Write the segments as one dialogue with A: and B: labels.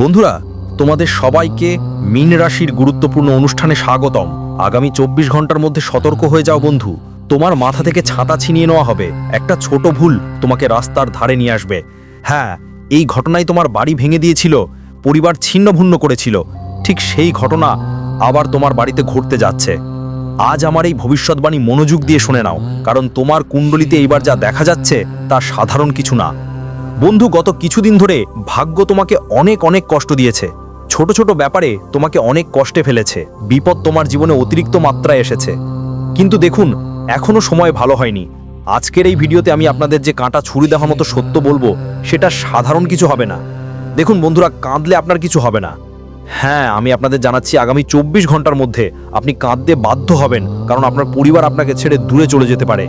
A: বন্ধুরা, তোমাদের সবাইকে মীন রাশির গুরুত্বপূর্ণ অনুষ্ঠানে স্বাগতম। আগামী চব্বিশ ঘণ্টার মধ্যে সতর্ক হয়ে যাও বন্ধু। তোমার মাথা থেকে ছাতা ছিনিয়ে নেওয়া হবে। একটা ছোট ভুল তোমাকে রাস্তার ধারে নিয়ে আসবে। হ্যাঁ এই ঘটনায় তোমার বাড়ি ভেঙে দিয়েছিল, পরিবার ছিন্ন ভিন্ন করেছিল। ঠিক সেই ঘটনা আবার তোমার বাড়িতে ঘটতে যাচ্ছে। আজ আমার এই ভবিষ্যৎবাণী মনোযোগ দিয়ে শুনে নাও, কারণ তোমার কুণ্ডলিতে এইবার যা দেখা যাচ্ছে, তা সাধারণ কিছু না। বন্ধু গত কিছুদিন ধরে ভাগ্য তোমাকে অনেক অনেক কষ্ট দিয়েছে। ছোট ছোট ব্যাপারে তোমাকে অনেক কষ্টে ফেলেছে। বিপদ তোমার জীবনে অতিরিক্ত মাত্রায় এসেছে। কিন্তু দেখুন, এখনও সময় ভালো হয়নি। আজকের এই ভিডিওতে আমি আপনাদের যে কাঁটা ছুরি দেওয়ার মতো সত্য বলব, সেটা সাধারণ কিছু হবে না। দেখুন বন্ধুরা, কাঁদলে আপনার কিছু হবে না। হ্যাঁ আমি আপনাদের জানাচ্ছি আগামী চব্বিশ ঘণ্টার মধ্যে আপনি কাঁদতে বাধ্য হবেন, কারণ আপনার পরিবার আপনাকে ছেড়ে দূরে চলে যেতে পারে।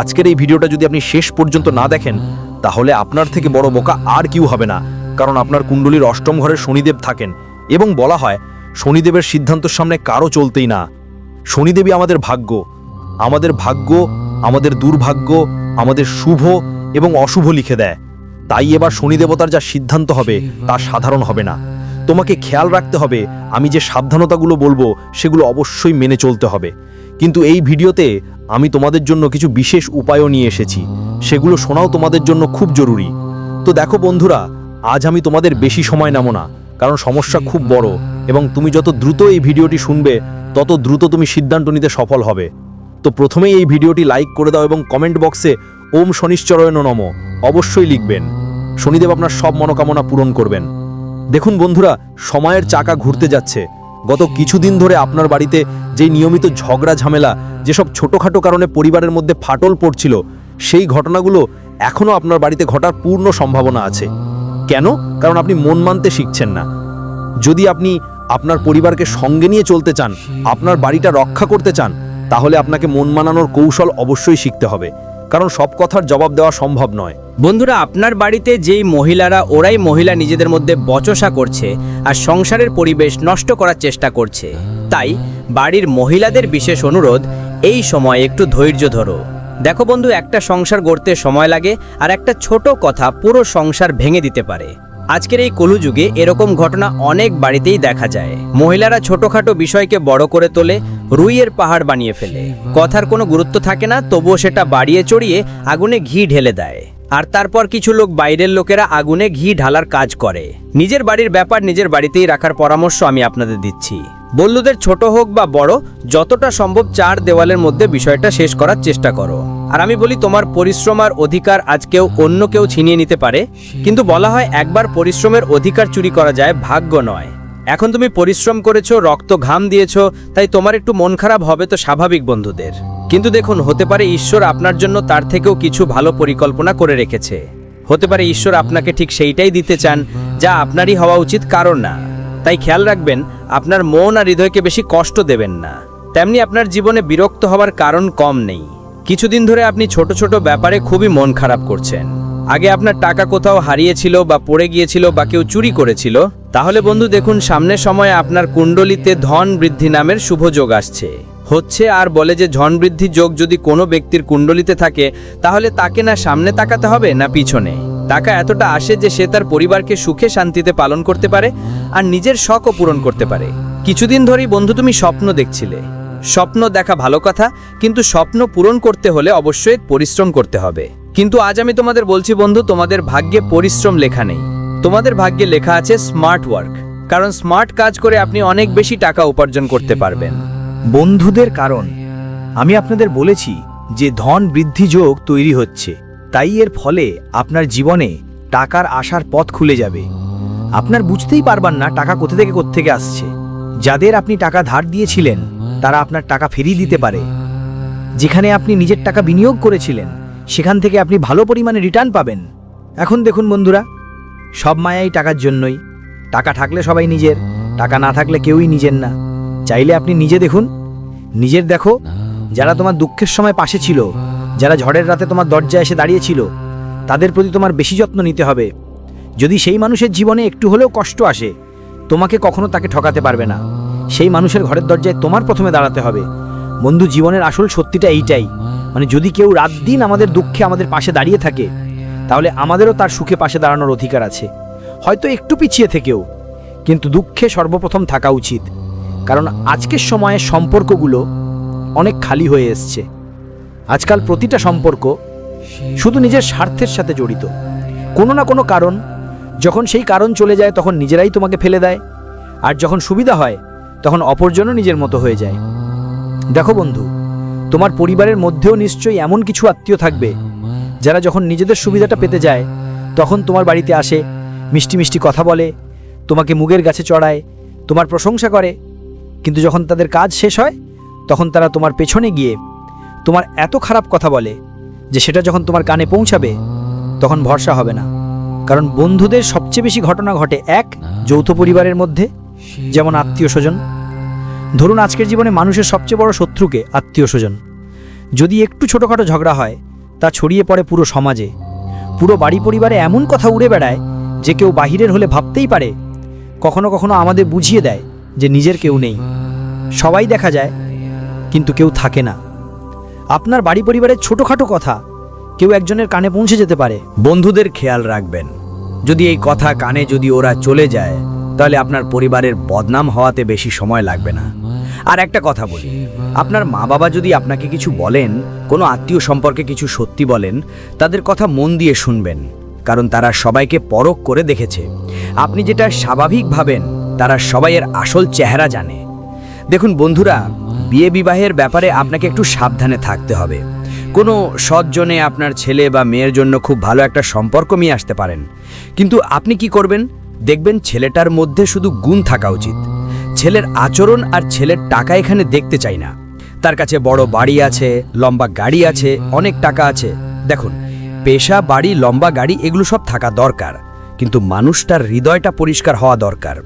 A: আজকের এই ভিডিওটা যদি আপনি শেষ পর্যন্ত না দেখেন তাহলে আপনার থেকে বড় বোকা আর কেউ হবে না, কারণ আপনার কুণ্ডলীর অষ্টম ঘরে শনিদেব থাকেন। এবং বলা হয়, শনিদেবের সিদ্ধান্তের সামনে কারও চলতেই না। শনিদেবী আমাদের ভাগ্য। আমাদের ভাগ্য, আমাদের দুর্ভাগ্য, আমাদের শুভ এবং অশুভ লিখে দেয়। তাই এবার শনিদেবতার যা সিদ্ধান্ত হবে, তা সাধারণ হবে না। তোমাকে খেয়াল রাখতে হবে, আমি যে সাবধানতাগুলো বলব, সেগুলো অবশ্যই মেনে চলতে হবে। কিন্তু এই ভিডিওতে আমি তোমাদের জন্য কিছু বিশেষ উপায়ও নিয়ে এসেছি। সেগুলো শোনাও তোমাদের জন্য খুব জরুরি। তো দেখো বন্ধুরা, আজ আমি তোমাদের বেশি সময় নেব না, কারণ সমস্যা খুব বড় এবং তুমি যত দ্রুত এই ভিডিওটি শুনবে, তত দ্রুত তুমি সিদ্ধান্ত নিতে সফল হবে। তো প্রথমেই এই ভিডিওটি লাইক করে দাও এবং কমেন্ট বক্সে ওম শনিশ্চরয়ন নম অবশ্যই লিখবেন। শনিদেব আপনার সব মনোকামনা পূরণ করবেন। দেখুন বন্ধুরা, সময়ের চাকা ঘুরতে যাচ্ছে। গত কিছুদিন ধরে আপনার বাড়িতে যে নিয়মিত ঝগড়া, ঝামেলা, যেসব ছোটোখাটো কারণে পরিবারের মধ্যে ফাটল পড়ছিল, সেই ঘটনাগুলো এখনও আপনার বাড়িতে ঘটার পূর্ণ সম্ভাবনা আছে। কেন? কারণ আপনি মন মানতে শিখছেন না। যদি আপনি আপনার পরিবারকে সঙ্গে নিয়ে চলতে চান, আপনার বাড়িটা রক্ষা করতে চান, তাহলে আপনাকে মন মানানোর কৌশল অবশ্যই শিখতে হবে। কারণ সব কথার জবাব দেওয়া সম্ভব নয়।
B: বন্ধুরা, আপনার বাড়িতে যেই মহিলারা, ওরাই মহিলা নিজেদের মধ্যে বচসা করছে আর সংসারের পরিবেশ নষ্ট করার চেষ্টা করছে। তাই বাড়ির মহিলাদের বিশেষ অনুরোধ, এই সময় একটু ধৈর্য ধরো। দেখো বন্ধু, একটা সংসার গড়তে সময় লাগে আর একটা ছোট কথা পুরো সংসার ভেঙে দিতে পারে। আজকের এই কলুযুগে এরকম ঘটনা অনেক বাড়িতেই দেখা যায়। মহিলারা ছোটখাটো বিষয়কে বড় করে তোলে রুইয়ের পাহাড় বানিয়ে ফেলে। কথার কোনো গুরুত্ব থাকে না, তবুও সেটা বাড়িয়ে চড়িয়ে আগুনে ঘি ঢেলে দেয়। আর তারপর কিছু লোক বাইরের লোকেরা আগুনে ঘি ঢালার কাজ করে। নিজের বাড়ির ব্যাপার নিজের বাড়িতেই রাখার পরামর্শ আমি আপনাদের দিচ্ছি। বল্লুদের ছোট হোক বা বড়, যতটা সম্ভব চার দেওয়ালের মধ্যে বিষয়টা শেষ করার চেষ্টা করো। আর আমি বলি, তোমার পরিশ্রম আর অধিকার আজ কেউ অন্য কেউ ছিনিয়ে নিতে পারে, কিন্তু বলা হয় একবার পরিশ্রমের অধিকার চুরি করা যায় ভাগ্য নয়। এখন তুমি পরিশ্রম করেছ, রক্ত ঘাম দিয়েছ, তাই তোমার একটু মন খারাপ হবে তো স্বাভাবিক বন্ধুদের। কিন্তু দেখুন, হতে পারে ঈশ্বর আপনার জন্য তার থেকেও কিছু ভালো পরিকল্পনা করে রেখেছে। হতে পারে ঈশ্বর আপনাকে ঠিক সেইটাই দিতে চান, যা আপনারই হওয়া উচিত কারণ না। তাই খেয়াল রাখবেন, আপনার মন আর হৃদয়কে বেশি কষ্ট দেবেন না। তেমনি আপনার জীবনে বিরক্ত হওয়ার কারণ কম নেই। কিছুদিন ধরে আপনি ছোট ছোট ব্যাপারে খুবই মন খারাপ করছেন। আগে আপনার টাকা কোথাও হারিয়েছিল বা পড়ে গিয়েছিল বা কেউ চুরি করেছিল তাহলে বন্ধু দেখুন, সামনের সময় আপনার কুণ্ডলিতে ধন বৃদ্ধি নামের শুভ যোগ আসছে। হচ্ছে আর বলে যে ধন বৃদ্ধি যোগ যদি কোনো ব্যক্তির কুণ্ডলিতে থাকে, তাহলে তাকে না সামনে তাকাতে হবে, না পিছনে। টাকা এতটা আসে যে সে তার পরিবারকে সুখে শান্তিতে পালন করতে পারে, আর নিজের শখও পূরণ করতে পারে। কিছুদিন ধরেই বন্ধু তুমি স্বপ্ন দেখছিলে। স্বপ্ন দেখা ভালো কথা, কিন্তু স্বপ্ন পূরণ করতে হলে অবশ্যই পরিশ্রম করতে হবে। কিন্তু আজ আমি তোমাদের বলছি বন্ধু, তোমাদের ভাগ্যে পরিশ্রম লেখা নেই। তোমাদের ভাগ্যে লেখা আছে স্মার্ট ওয়ার্ক কারণ স্মার্ট কাজ করে আপনি অনেক বেশি টাকা উপার্জন করতে পারবেন।
C: বন্ধুদের কারণ, আমি আপনাদের বলেছি যে ধন বৃদ্ধি যোগ তৈরি হচ্ছে, তাই এর ফলে আপনার জীবনে টাকার আসার পথ খুলে যাবে। আপনার বুঝতেই পারবেন না টাকা কোথা থেকে কোত্থেকে আসছে। যাদের আপনি টাকা ধার দিয়েছিলেন, তারা আপনার টাকা ফিরিয়ে দিতে পারে। যেখানে আপনি নিজের টাকা বিনিয়োগ করেছিলেন, সেখান থেকে আপনি ভালো পরিমাণে রিটার্ন পাবেন। এখন দেখুন বন্ধুরা সব মায়াই টাকার জন্যই। টাকা থাকলে সবাই নিজের, টাকা না থাকলে কেউই নিজের না। চাইলে আপনি নিজে দেখুন। নিজের দেখো, যারা তোমার দুঃখের সময় পাশে ছিল, যারা ঝড়ের রাতে তোমার দরজায় এসে দাঁড়িয়েছিল, তাদের প্রতি তোমার বেশি যত্ন নিতে হবে। যদি সেই মানুষের জীবনে একটু হলেও কষ্ট আসে, তোমাকে কখনো তাকে ঠকাতে পারবে না। সেই মানুষের ঘরের দরজায় তোমার প্রথমে দাঁড়াতে হবে। বন্ধু, জীবনের আসল সত্যিটা এইটাই। মানে যদি কেউ রাত দিন আমাদের দুঃখে আমাদের পাশে দাঁড়িয়ে থাকে তাহলে আমাদেরও তার সুখে পাশে দাঁড়ানোর অধিকার আছে। হয়তো একটু পিছিয়ে থেকেও। কিন্তু দুঃখে সর্বপ্রথম থাকা উচিত। কারণ আজকের সময়ে সম্পর্কগুলো অনেক খালি হয়ে এসছে। আজকাল প্রতিটা সম্পর্ক শুধু নিজের স্বার্থের সাথে জড়িত। কোনো না কোনো কারণ, যখন সেই কারণ চলে যায় তখন নিজেরাই তোমাকে ফেলে দেয়। আর যখন সুবিধা হয়, তখন অপরজনও নিজের মতো হয়ে যায়। দেখো বন্ধু, তোমার পরিবারের মধ্যেও নিশ্চয়ই এমন কিছু আত্মীয় থাকবে যারা যখন নিজেদের সুবিধাটা পেতে যায়, তখন তোমার বাড়িতে আসে, মিষ্টি মিষ্টি কথা বলে, তোমাকে মুগের গাছে চড়ায়, তোমার প্রশংসা করে। কিন্তু যখন তাদের কাজ শেষ হয়, তখন তারা তোমার পেছনে গিয়ে তোমার এত খারাপ কথা বলে যে সেটা যখন তোমার কানে পৌঁছাবে, তখন ভরসা হবে না। কারণ বন্ধুদের সবচেয়ে বেশি ঘটনা ঘটে এক, যৌথ পরিবারের মধ্যে, যেমন আত্মীয় স্বজন। ধরুন আজকের জীবনে মানুষের সবচেয়ে বড় শত্রুকে আত্মীয় স্বজন। যদি একটু ছোটোখাটো ঝগড়া হয় তা ছড়িয়ে পড়ে পুরো সমাজে। পুরো বাড়ি পরিবারে এমন কথা উড়ে বেড়ায় যে কেউ বাহিরের হলে ভাবতেই পারে, কখনো কখনো আমাদের বুঝিয়ে দেয় যে নিজের কেউ নেই। সবাই দেখা যায়, কিন্তু কেউ থাকে না। আপনার বাড়ি পরিবারের ছোটোখাটো কথা, কেউ একজনের কানে পৌঁছে যেতে পারে।
B: বন্ধুদের খেয়াল রাখবেন। যদি এই কথা কানে যদি ওরা চলে যায়, তাহলে আপনার পরিবারের বদনাম হওয়াতে বেশি সময় লাগবে না। আর একটা কথা বলি। আপনার মা বাবা যদি আপনাকে কিছু বলেন, কোনো আত্মীয় সম্পর্কে কিছু সত্যি বলেন, তাদের কথা মন দিয়ে শুনবেন, কারণ তারা সবাইকে পরখ করে দেখেছে। আপনি যেটা স্বাভাবিক ভাবেন, তারা সবাইয়ের আসল চেহারা জানে। দেখুন বন্ধুরা, বিয়ে বিবাহের ব্যাপারে আপনাকে একটু সাবধানে থাকতে হবে। কোনো সৎজনে আপনার ছেলে বা মেয়ের জন্য খুব ভালো একটা সম্পর্ক নিয়ে আসতে পারেন। কিন্তু আপনি কি করবেন? দেখবেন ছেলেটার মধ্যে শুধু গুণ থাকা উচিত। ছেলের আচরণ আর ছেলের টাকা এখানে দেখতে চাই না। তার কাছে বড় বাড়ি আছে, লম্বা গাড়ি আছে, অনেক টাকা আছে। দেখুন, পেশা, বাড়ি, লম্বা গাড়ি, এগুলো সব থাকা দরকার। কিন্তু মানুষটার হৃদয়টা পরিষ্কার হওয়া দরকার।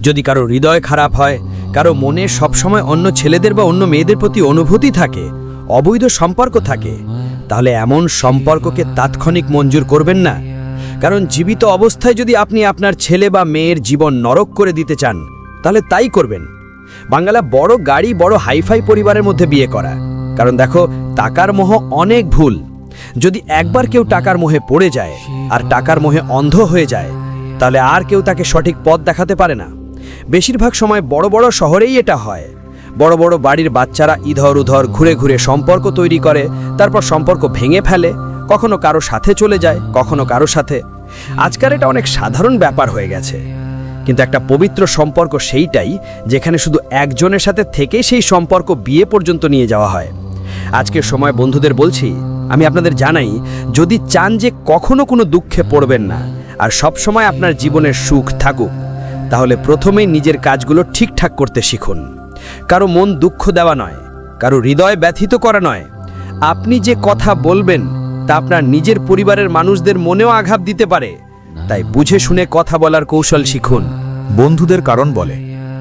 B: যদি কারও হৃদয় খারাপ হয়, কারও মনে সবসময় অন্য ছেলেদের বা অন্য মেয়েদের প্রতি অনুভূতি থাকে, অবৈধ সম্পর্ক থাকে, তাহলে এমন সম্পর্ককে তাৎক্ষণিক মঞ্জুর করবেন না। কারণ জীবিত অবস্থায় যদি আপনি আপনার ছেলে বা মেয়ের জীবন নরক করে দিতে চান তাহলে তাই করবেন। বাংলা বড় গাড়ি, বড় হাইফাই পরিবারের মধ্যে বিয়ে করা। কারণ দেখো, টাকার মোহ অনেক ভুল। যদি একবার কেউ টাকার মোহে পড়ে যায় আর টাকার মোহে অন্ধ হয়ে যায়, তাহলে আর কেউ তাকে সঠিক পথ দেখাতে পারে না। বেশিরভাগ সময় বড় বড় শহরেই এটা হয়। বড় বড় বাড়ির বাচ্চারা ইধর উধর ঘুরে ঘুরে সম্পর্ক তৈরি করে, তারপর সম্পর্ক ভেঙে ফেলে। কখনো কারও সাথে চলে যায়, কখনো কারও সাথে। আজকাল এটা অনেক সাধারণ ব্যাপার হয়ে গেছে। কিন্তু একটা পবিত্র সম্পর্ক সেইটাই যেখানে শুধু একজনের সাথে থেকে সেই সম্পর্ক বিয়ে পর্যন্ত নিয়ে যাওয়া হয়। আজকের সময় বন্ধুদের বলছি, আমি আপনাদের জানাই, যদি চান যে কখনো কোনো দুঃখে পড়বেন না, আর সব সময় আপনার জীবনের সুখ থাকুক, তাহলে প্রথমেই নিজের কাজগুলো ঠিকঠাক করতে শিখুন। কারও মন দুঃখ দেওয়া নয়, কারও হৃদয় ব্যথিত করা নয়। আপনি যে কথা বলবেন, তা আপনার নিজের পরিবারের মানুষদের মনেও আঘাত দিতে পারে। তাই বুঝে শুনে কথা বলার কৌশল শিখুন।
A: বন্ধুদের কারণ বলে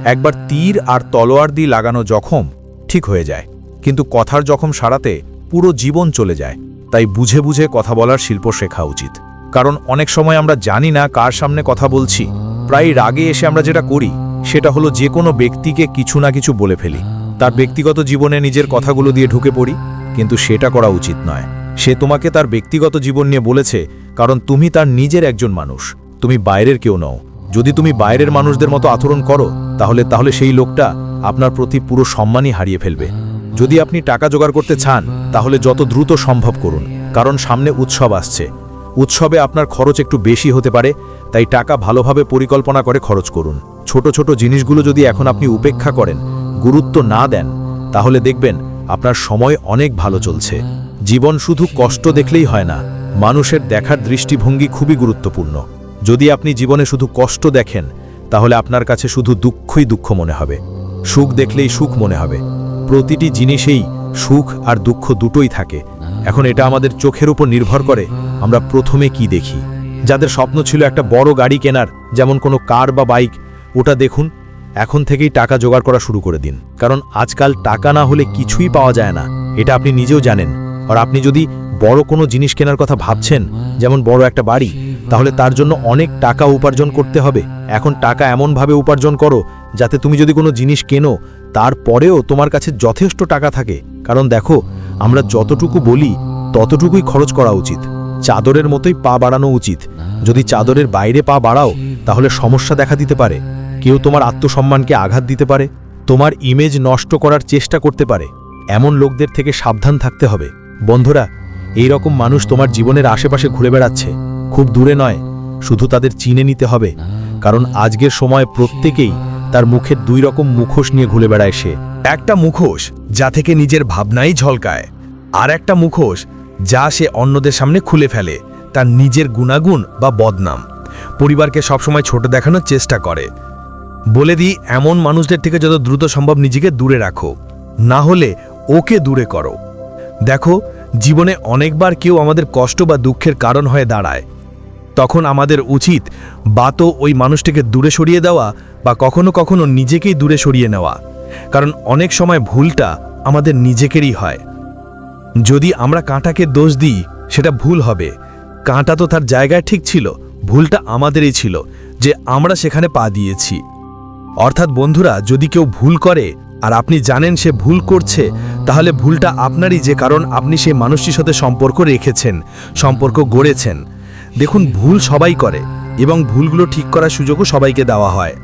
A: একবার তীর আর তলোয়ার দিয়ে লাগানো জখম ঠিক হয়ে যায় কিন্তু কথার জখম সারাতে পুরো জীবন চলে যায়। তাই বুঝে বুঝে কথা বলার শিল্প শেখা উচিত। কারণ অনেক সময় আমরা জানি না কার সামনে কথা বলছি। প্রায় রাগে এসে আমরা যেটা করি সেটা হলো যে কোনো ব্যক্তিকে কিছু না কিছু বলে ফেলি। তার ব্যক্তিগত জীবনে নিজের কথাগুলো দিয়ে ঢুকে পড়ি কিন্তু সেটা করা উচিত নয়। সে তোমাকে তার ব্যক্তিগত জীবন নিয়ে বলেছে, কারণ তুমি তার নিজের একজন মানুষ। তুমি বাইরের কেউ নও। যদি তুমি বাইরের মানুষদের মতো আচরণ করো, তাহলে তাহলে সেই লোকটা আপনার প্রতি পুরো সম্মানই হারিয়ে ফেলবে। যদি আপনি টাকা জোগাড় করতে চান, তাহলে যত দ্রুত সম্ভব করুন, কারণ সামনে উৎসব আসছে। উৎসবে আপনার খরচ একটু বেশি হতে পারে, তাই টাকা ভালোভাবে পরিকল্পনা করে খরচ করুন। ছোট ছোট জিনিসগুলো যদি এখন আপনি উপেক্ষা করেন, গুরুত্ব না দেন, তাহলে দেখবেন আপনার সময় অনেক ভালো চলছে। জীবন শুধু কষ্ট দেখলেই হয় না, মানুষের দেখার দৃষ্টিভঙ্গি খুবই গুরুত্বপূর্ণ। যদি আপনি জীবনে শুধু কষ্ট দেখেন, তাহলে আপনার কাছে শুধু দুঃখই দুঃখ মনে হবে। সুখ দেখলেই সুখ মনে হবে। প্রতিটি জিনিসেই সুখ আর দুঃখ দুটোই থাকে। এখন এটা আমাদের চোখের উপর নির্ভর করে আমরা প্রথমে কি দেখি। যাদের স্বপ্ন ছিল একটা বড় গাড়ি কেনার, যেমন কোনো কার বা বাইক, ওটা দেখুন, এখন থেকেই টাকা জোগাড় করা শুরু করে দিন। কারণ আজকাল টাকা না হলে কিছুই পাওয়া যায় না, এটা আপনি নিজেও জানেন। আর আপনি যদি বড় কোনো জিনিস কেনার কথা ভাবছেন, যেমন বড় একটা বাড়ি, তাহলে তার জন্য অনেক টাকা উপার্জন করতে হবে। এখন টাকা এমনভাবে উপার্জন করো, যাতে তুমি যদি কোনো জিনিস কেনো, তারপরেও তোমার কাছে যথেষ্ট টাকা থাকে। কারণ দেখো, আমরা যতটুকু বলি, ততটুকুই খরচ করা উচিত। চাদরের মতোই পা বাড়ানো উচিত।
D: যদি চাদরের বাইরে পা বাড়াও, তাহলে সমস্যা দেখা দিতে পারে। কেউ তোমার আত্মসম্মানকে আঘাত দিতে পারে। তোমার ইমেজ নষ্ট করার চেষ্টা করতে পারে। এমন লোকদের থেকে সাবধান থাকতে হবে। বন্ধুরা, এই রকম মানুষ তোমার জীবনের আশেপাশে ঘুরে বেড়াচ্ছে। খুব দূরে নয়, শুধু তাদের চিনে নিতে হবে। কারণ আজকের সময় প্রত্যেকেই তার মুখের দুই রকম মুখোশ নিয়ে ঘুরে বেড়ায় সে।
A: একটা মুখোশ যা থেকে নিজের ভাবনাই ঝলকায়, আর একটা মুখোশ যা সে অন্যদের সামনে খুলে ফেলে, তার নিজের গুণাগুণ বা বদনাম। পরিবারকে সবসময় ছোট দেখানোর চেষ্টা করে। বলে দিই, এমন মানুষদের থেকে যত দ্রুত সম্ভব নিজেকে দূরে রাখো। না হলে ওকে দূরে করো। দেখো, জীবনে অনেকবার কেউ আমাদের কষ্ট বা দুঃখের কারণ হয়ে দাঁড়ায়। তখন আমাদের উচিত বা তো ওই মানুষটিকে দূরে সরিয়ে দেওয়া বা কখনো কখনো নিজেকেই দূরে সরিয়ে নেওয়া। কারণ অনেক সময় ভুলটা আমাদের নিজেকেরই হয়। যদি আমরা কাঁটাকে দোষ দিই, সেটা ভুল হবে। কাঁটা তো তার জায়গায় ঠিক ছিল, ভুলটা আমাদেরই ছিল, যে আমরা সেখানে পা দিয়েছি। অর্থাৎ বন্ধুরা, যদি কেউ ভুল করে আর আপনি জানেন সে ভুল করছে, তাহলে ভুলটা আপনারই যে কারণ আপনি সেই মানুষটির সাথে সম্পর্ক রেখেছেন, সম্পর্ক গড়েছেন। দেখুন, ভুল সবাই করে এবং ভুলগুলো ঠিক করার সুযোগও সবাইকে দেওয়া হয়।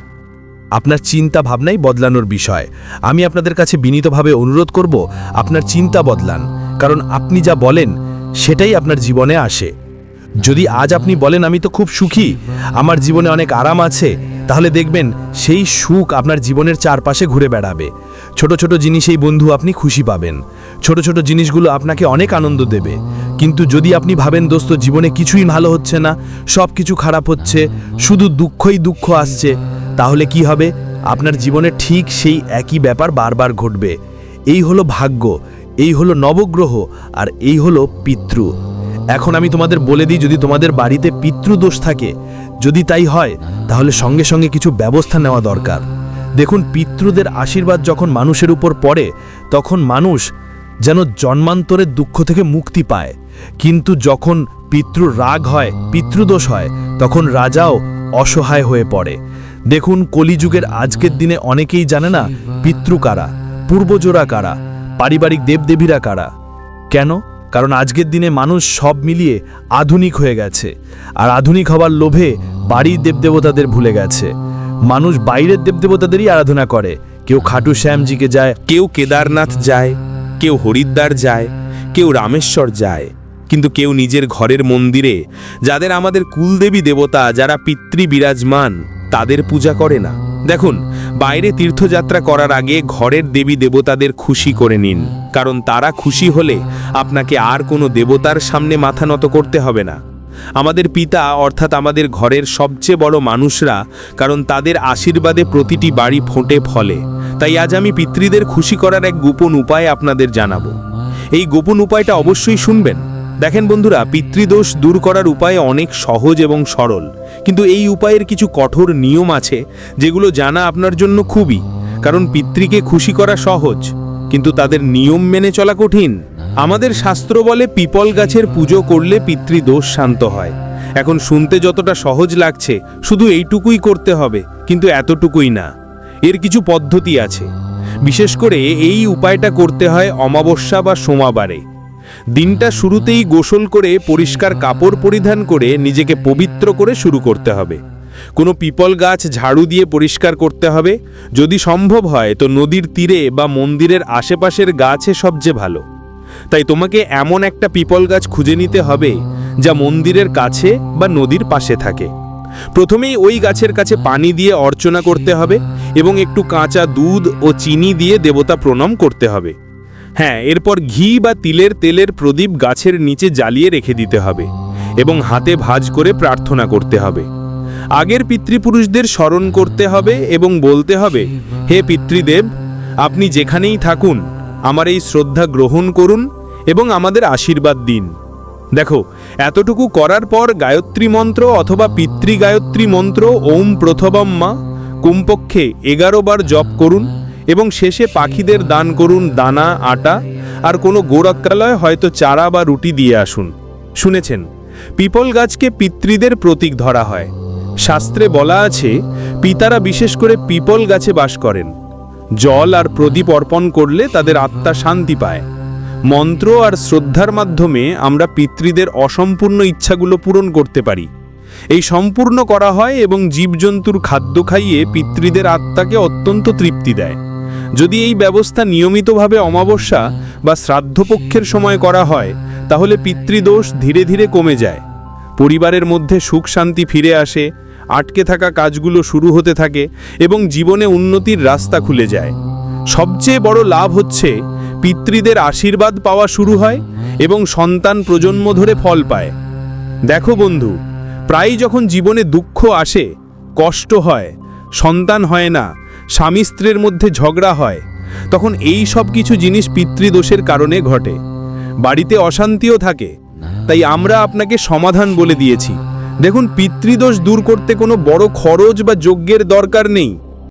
A: আপনার চিন্তা ভাবনাই বদলানোর বিষয়। আমি আপনাদের কাছে বিনীতভাবে অনুরোধ করব, আপনার চিন্তা বদলান, কারণ আপনি যা বলেন, সেটাই আপনার জীবনে আসে। যদি আজ আপনি বলেন, আমি তো খুব সুখী, আমার জীবনে অনেক আরাম আছে, তাহলে দেখবেন, সেই সুখ আপনার জীবনের চারপাশে ঘুরে বেড়াবে। ছোট ছোট জিনিসেই বন্ধু আপনি খুশি পাবেন। ছোট ছোট জিনিসগুলো আপনাকে অনেক আনন্দ দেবে। কিন্তু যদি আপনি ভাবেন, দোস্ত, জীবনে কিছুই ভালো হচ্ছে না সব কিছু খারাপ হচ্ছে, শুধু দুঃখই দুঃখ আসছে, তাহলে কি হবে? আপনার জীবনে ঠিক সেই একই ব্যাপার বারবার ঘটবে। এই হলো ভাগ্য, এই হলো নবগ্রহ, আর এই হলো পিতৃ। এখন আমি তোমাদের বলে দিই, যদি তোমাদের বাড়িতে পিতৃদোষ থাকে, যদি তাই হয়, তাহলে সঙ্গে সঙ্গে কিছু ব্যবস্থা নেওয়া দরকার। দেখুন, পিতৃদের আশীর্বাদ যখন মানুষের উপর পড়ে, তখন মানুষ যেন জন্মান্তরের দুঃখ থেকে মুক্তি পায়। কিন্তু যখন পিতৃ রাগ হয়, পিতৃদোষ হয়, তখন রাজাও অসহায় হয়ে পড়ে। দেখুন, কলিযুগের আজকের দিনে অনেকেই জানে না, পিতৃ কারা পূর্বজোড়া কারা, পারিবারিক দেবদেবীরা কারা। কেন? কারণ আজকের দিনে মানুষ সব মিলিয়ে আধুনিক হয়ে গেছে। আর আধুনিক হবার লোভে বাড়ির দেবদেবতাদের ভুলে গেছে। মানুষ বাইরের দেবদেবতাদেরই আরাধনা করে। কেউ খাটু শ্যামজিকে যায়,
E: কেউ কেদারনাথ যায়, কেউ হরিদ্বার যায়, কেউ রামেশ্বর যায়। কিন্তু কেউ নিজের ঘরের মন্দিরে, যাদের আমাদের কুলদেবী দেবতা যারা পিতৃ বিরাজমান তাদের পূজা করে না। দেখুন, বাইরে তীর্থযাত্রা করার আগে ঘরের দেবী দেবতাদের খুশি করে নিন। কারণ তারা খুশি হলে আপনাকে আর কোনো দেবতার সামনে মাথা নত করতে হবে না। আমাদের পিতা অর্থাৎ আমাদের ঘরের সবচেয়ে বড় মানুষরা, কারণ তাদের আশীর্বাদে প্রতিটি বাড়ি ফোঁটে ফলে। তাই আজ আমি পিতৃদের খুশি করার এক গোপন উপায় আপনাদের জানাব। এই গোপন উপায়টা অবশ্যই শুনবেন। দেখেন বন্ধুরা, পিতৃদোষ দূর করার উপায় অনেক সহজ এবং সরল। কিন্তু এই উপায়ের কিছু কঠোর নিয়ম আছে, যেগুলো জানা আপনার জন্য খুবই। কারণ পিতৃকে খুশি করা সহজ, কিন্তু তাদের নিয়ম মেনে চলা কঠিন। আমাদের শাস্ত্র বলে পিপল গাছের পুজো করলে পিতৃদোষ শান্ত হয়। এখন শুনতে যতটা সহজ লাগছে, শুধু এইটুকুই করতে হবে, কিন্তু এতটুকুই না। এর কিছু পদ্ধতি আছে। বিশেষ করে এই উপায়টা করতে হয় অমাবস্যা বা সোমাবারে। দিনটা শুরুতেই গোসল করে পরিষ্কার কাপড় পরিধান করে নিজেকে পবিত্র করে শুরু করতে হবে। কোনো পিপল গাছ ঝাড়ু দিয়ে পরিষ্কার করতে হবে। যদি সম্ভব হয়, তো নদীর তীরে বা মন্দিরের আশেপাশের গাছে সবচেয়ে ভালো। তাই তোমাকে এমন একটা পিপল গাছ খুঁজে নিতে হবে যা মন্দিরের কাছে বা নদীর পাশে থাকে। প্রথমেই ওই গাছের কাছে পানি দিয়ে অর্চনা করতে হবে এবং একটু কাঁচা দুধ ও চিনি দিয়ে দেবতা প্রণাম করতে হবে। হ্যাঁ এরপর ঘি বা তিলের তেলের প্রদীপ গাছের নিচে জ্বালিয়ে রেখে দিতে হবে এবং হাতে ভাজ করে প্রার্থনা করতে হবে। আগের পিতৃপুরুষদের স্মরণ করতে হবে এবং বলতে হবে, হে পিতৃদেব, আপনি যেখানেই থাকুন আমার এই শ্রদ্ধা গ্রহণ করুন এবং আমাদের আশীর্বাদ দিন। দেখো, এতটুকু করার পর গায়ত্রী মন্ত্র অথবা পিতৃ গায়ত্রী মন্ত্র ওম প্রথবম্মা কমপক্ষে এগারো বার জপ করুন এবং শেষে পাখিদের দান করুন দানা, আটা আর কোনো গোরক্ষালয় হয়তো চারা বা রুটি দিয়ে আসুন। শুনেছেন, পিপল গাছকে পিতৃদের প্রতীক ধরা হয়। শাস্ত্রে বলা আছে, পিতারা বিশেষ করে পিপল গাছে বাস করেন। জল আর প্রদীপ অর্পণ করলে তাদের আত্মা শান্তি পায়। মন্ত্র আর শ্রদ্ধার মাধ্যমে আমরা পিতৃদের অসম্পূর্ণ ইচ্ছাগুলো পূরণ করতে পারি। এই সম্পূর্ণ করা হয় এবং জীবজন্তুর খাদ্য খাইয়ে পিতৃদের আত্মাকে অত্যন্ত তৃপ্তি দেয়। যদি এই ব্যবস্থা নিয়মিতভাবে অমাবস্যা বা শ্রাদ্ধপক্ষের সময় করা হয়, তাহলে পিতৃদোষ ধীরে ধীরে কমে যায়। পরিবারের মধ্যে সুখ শান্তি ফিরে আসে আটকে থাকা কাজগুলো শুরু হতে থাকে এবং জীবনে উন্নতির রাস্তা খুলে যায়। সবচেয়ে বড় লাভ হচ্ছে পিতৃদের আশীর্বাদ পাওয়া শুরু হয় এবং সন্তান প্রজন্ম ধরে ফল পায়। দেখো বন্ধু, প্রায়ই যখন জীবনে দুঃখ আসে, কষ্ট হয়, সন্তান হয় না, স্বামী স্ত্রীর মধ্যে ঝগড়া হয়, তখন এই সব কিছু জিনিস পিতৃদোষের কারণে ঘটে। বাড়িতে অশান্তিও থাকে, তাই আমরা আপনাকে সমাধান বলে দিয়েছি। দেখুন পিতৃদোষ দূর করতে কোনো বড় খরচ বা যজ্ঞের দরকার নেই।